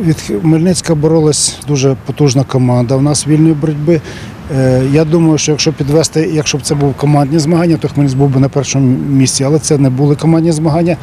від Хмельницька боролась дуже потужна команда. У нас вільної боротьби. Е, Я думаю, що якщо підвести, якщо б це був командні змагання, то Хмельницький був би на першому місці. Але це не були командні змагання.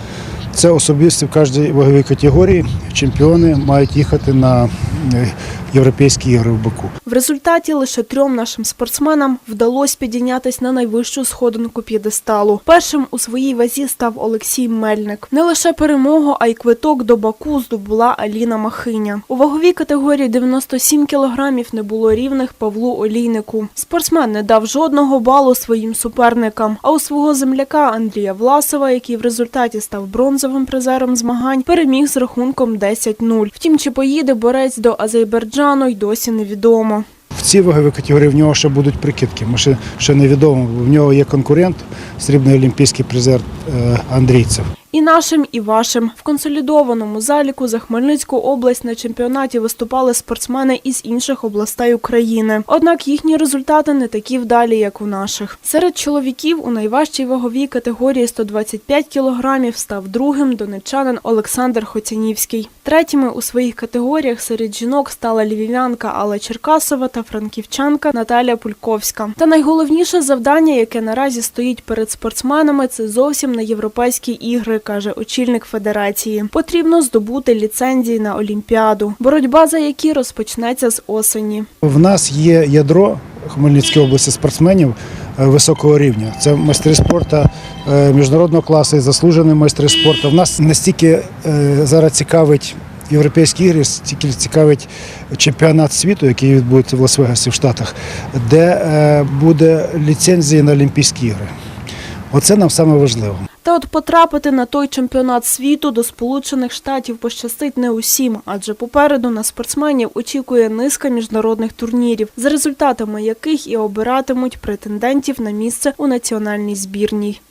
Це особисті в кожній ваговій категорії. Чемпіони мають їхати на е, європейські ігри в Баку. В результаті лише трьом нашим спортсменам вдалося підійнятись на найвищу сходинку п'єдесталу. Першим у своїй вазі став Олексій Мельник. Не лише перемогу, а й квиток до Баку здобула Аліна Махиня. У ваговій категорії 97 кілограмів не було рівних Павлу Олійнику. Спортсмен не дав жодного балу своїм суперникам. А у свого земляка Андрія Власова, який в результаті став бронзовим призером змагань, переміг з рахунком 10-0. Втім, чи поїде борець до Азербайджану, й досі невідомо. В цій ваговій категорії в нього ще будуть прикидки. Ми ще, ще невідомо. В нього є конкурент, срібний олімпійський призер е, Андрійцев. І нашим, і вашим. В консолідованому заліку за Хмельницьку область на чемпіонаті виступали спортсмени із інших областей України. Однак їхні результати не такі вдалі, як у наших. Серед чоловіків у найважчій ваговій категорії 125 кілограмів став другим донечанин Олександр Хоцянівський. Третіми у своїх категоріях серед жінок стала львів'янка Алла Черкасова та франківчанка Наталія Пульковська. Та найголовніше завдання, яке наразі стоїть перед спортсменами, це зовсім не європейські ігри, каже очільник федерації. Потрібно здобути ліцензії на Олімпіаду, боротьба за які розпочнеться з осені. В нас є ядро Хмельницької області спортсменів е, високого рівня. Це майстри спорту е, міжнародного класу, і заслужені майстри спорту. В нас настільки е, зараз цікавить європейські ігри, стільки цікавить чемпіонат світу, який відбудеться в Лас-Вегасі в Штатах, де буде ліцензія на Олімпійські ігри. Оце нам саме важливо. Та от потрапити на той чемпіонат світу до Сполучених Штатів пощастить не усім, адже попереду на спортсменів очікує низка міжнародних турнірів, за результатами яких і обиратимуть претендентів на місце у національній збірній.